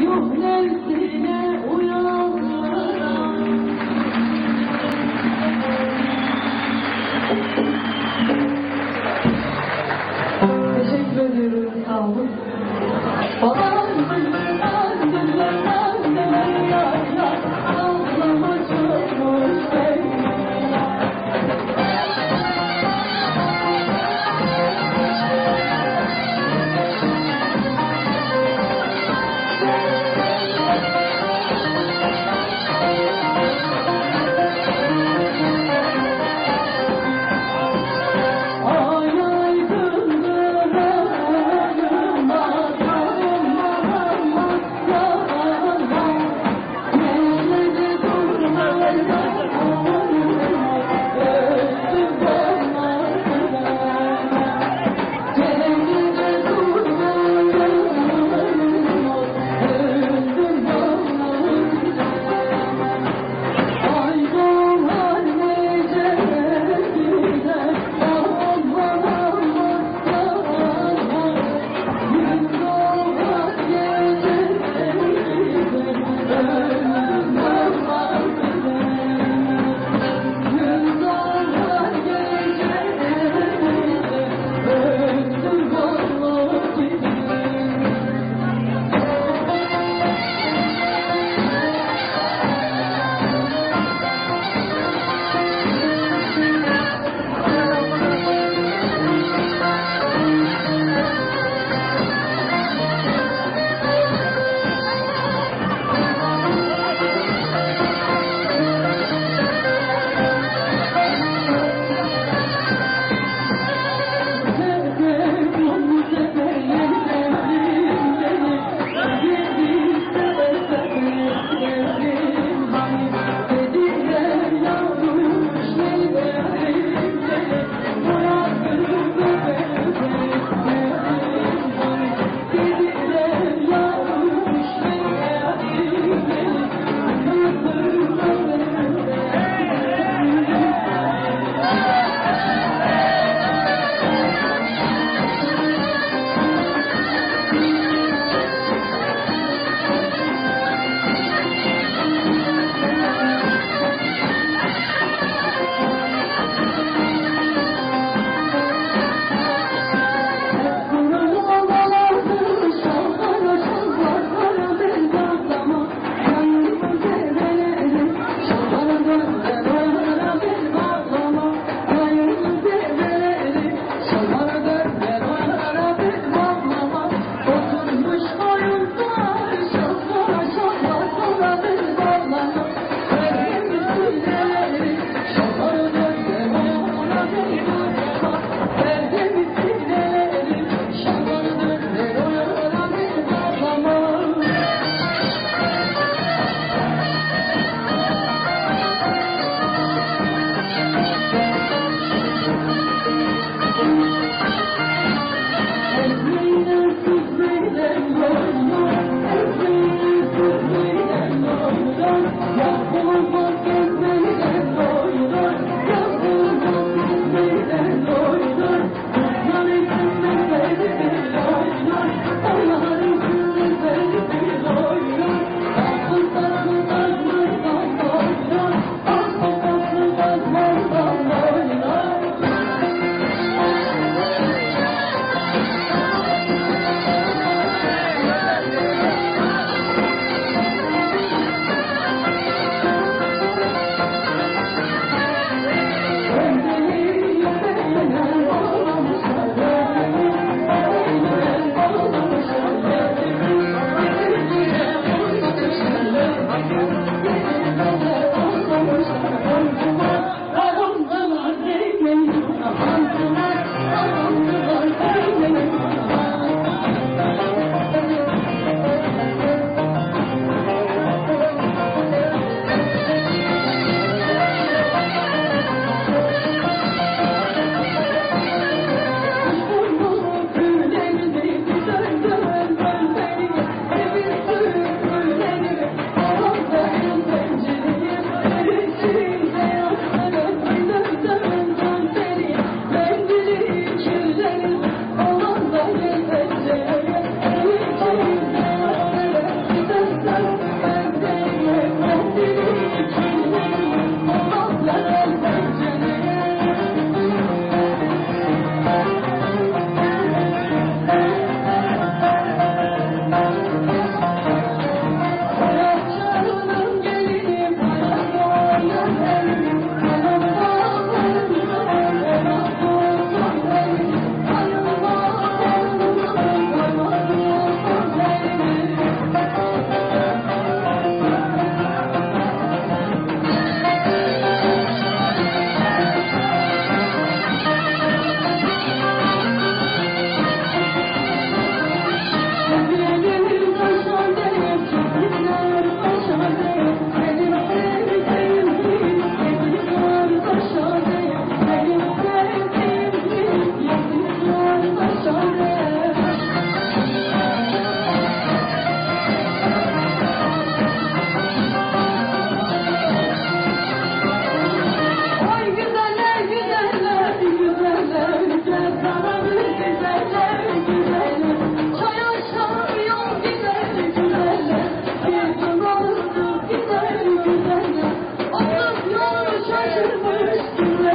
Yuh nefsine to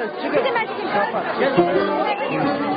Anne gel anne. Çıkın. Kapat.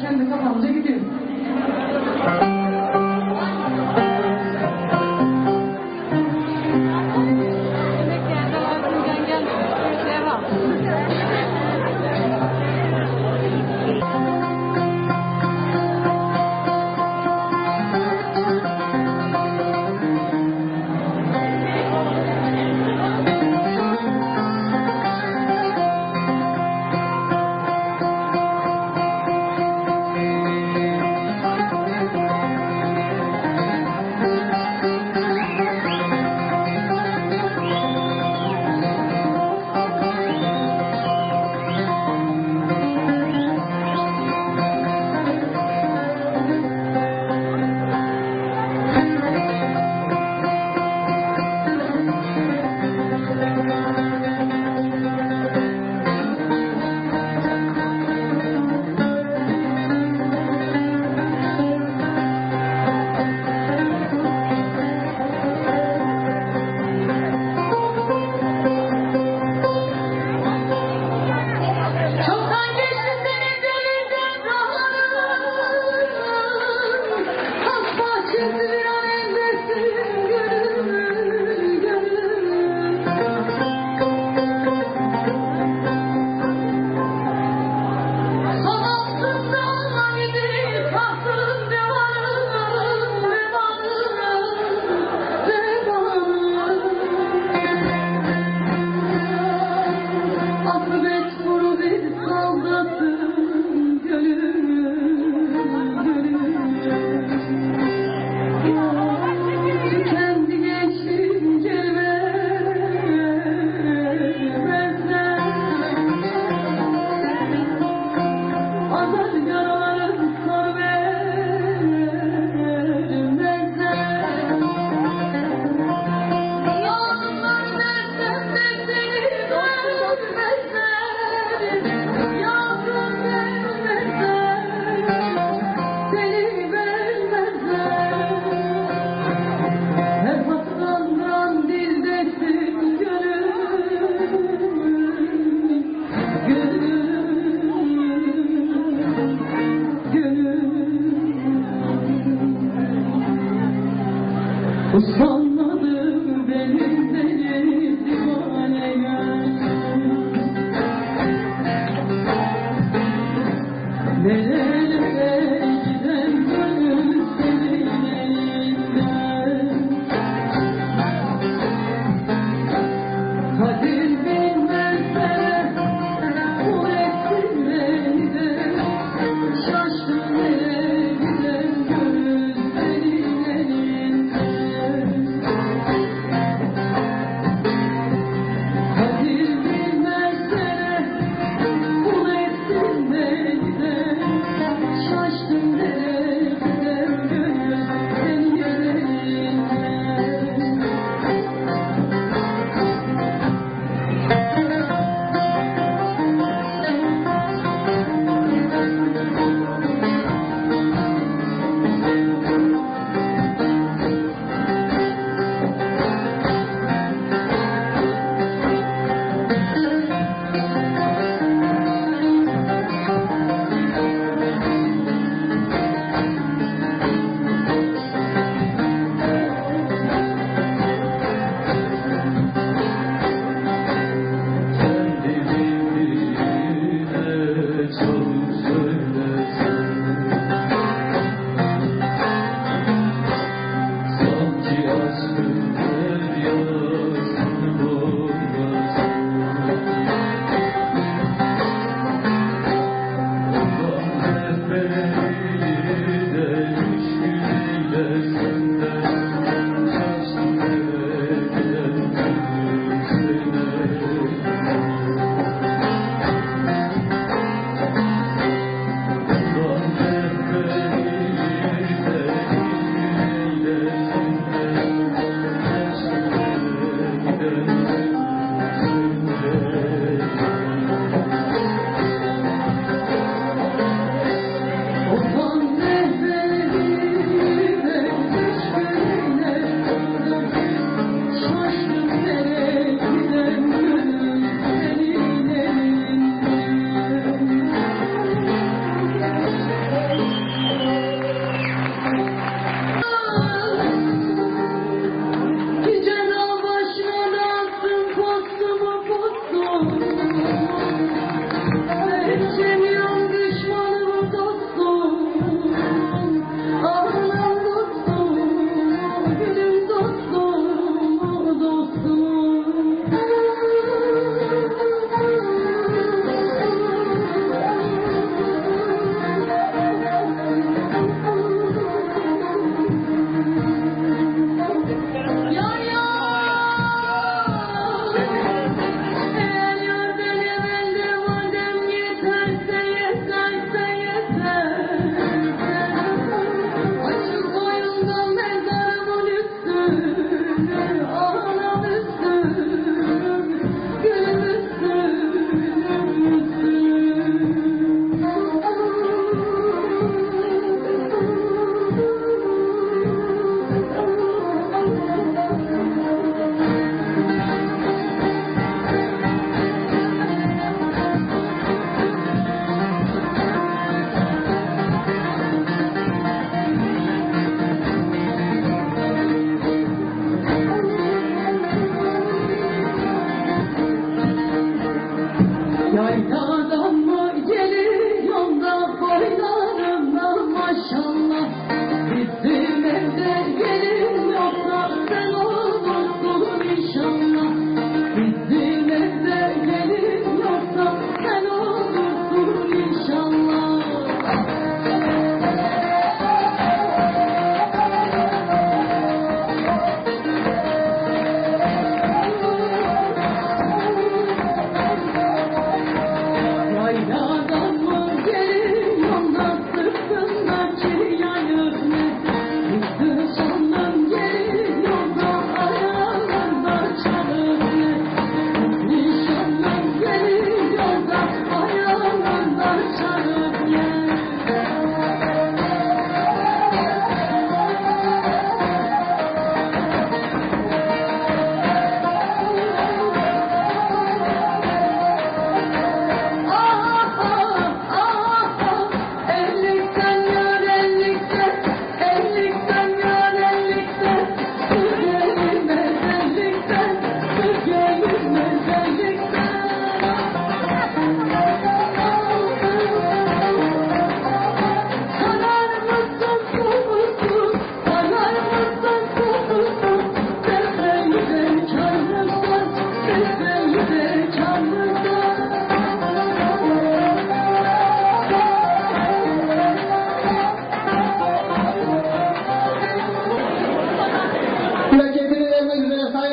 Kendi kafamca gidiyorum.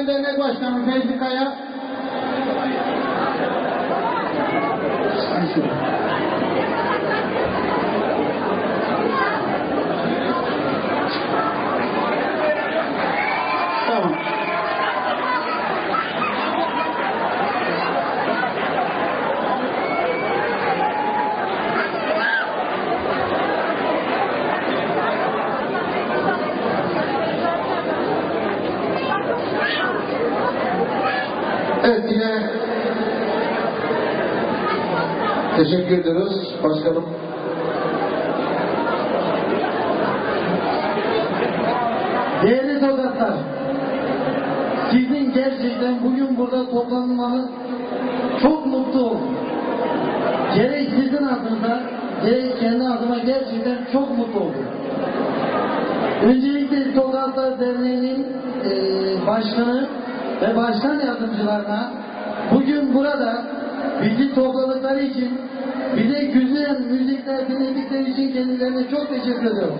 Belediye'de ne başkanı Fevzi Kaya, teşekkür ediyoruz başkanım. Değerli sokaklar, sizin gerçekten bugün burada toplanmanız çok mutlu oldum. Gerek sizin adınıza, gerek kendi adıma gerçekten çok mutlu oldum. Öncelikle Sokaklar Derneği'nin eee, başkanı ve başkan yardımcılarına bugün burada bizi topladıkları için bize güzel müzikler dinledikleri için kendilerine çok teşekkür ediyorum.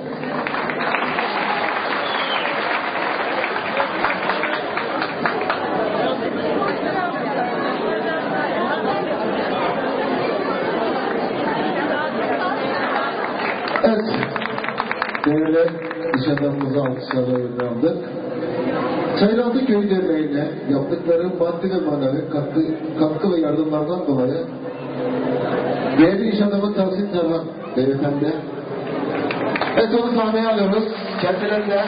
Evet. Değerli iş adamımızı alkışlarla aldık. Çaylandı Köy Derneği'ne yaptıkları maddi ve manevi katkı, katkı ve yardımlardan dolayı değerli iş adamı Tahsin Tarhan beyefendi. Evet onu sahneye alıyoruz. Kendilerine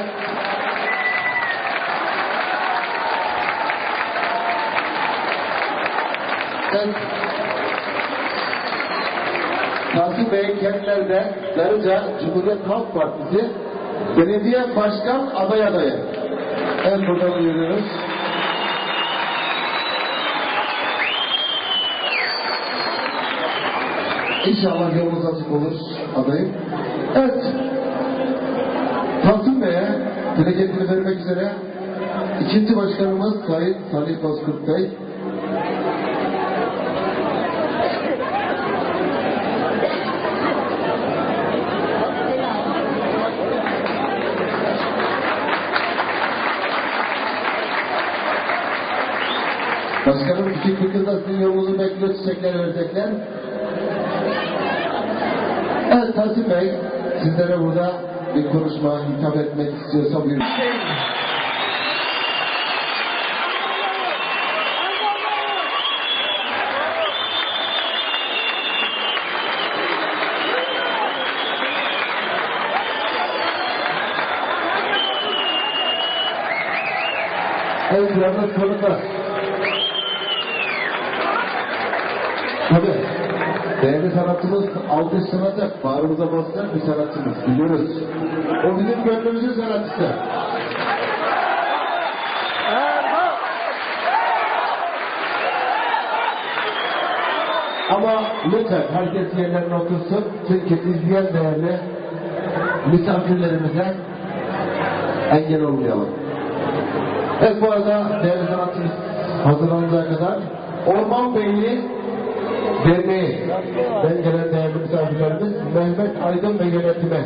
Evet. Tahsin Bey kendileri de Darıca Cumhuriyet Halk Partisi Belediye Başkan aday adayı. Evet buradan duyuruyoruz. İnşallah yolunuz açık olur adayım. Evet. Tahsin Bey'e plaketini vermek üzere ikinci başkanımız Sayın Salih Bozkurt Bey Başkanım küçük bir kızla sizin yolunuzu bekliyor çiçekler verecekler. Evet Tahsin Bey, sizlere burada bir konuşma hitap etmek istiyorsa buyurun. Evet, biraz da. Tabii. Değerli sanatçımız alkışlanacak, bağrımıza basacak bir sanatçımız. Biliyoruz. O bizim gönlümüzün sanatçısı. Ama lütfen herkes yerlerine otursun. Çünkü izleyen değerli misafirlerimize engel olmayalım. Evet bu arada değerli sanatçımız hazırlanacağı kadar Orman Beyliği Derneği ben gelen değerli misafirlerimiz Mehmet Aydın ve yönetime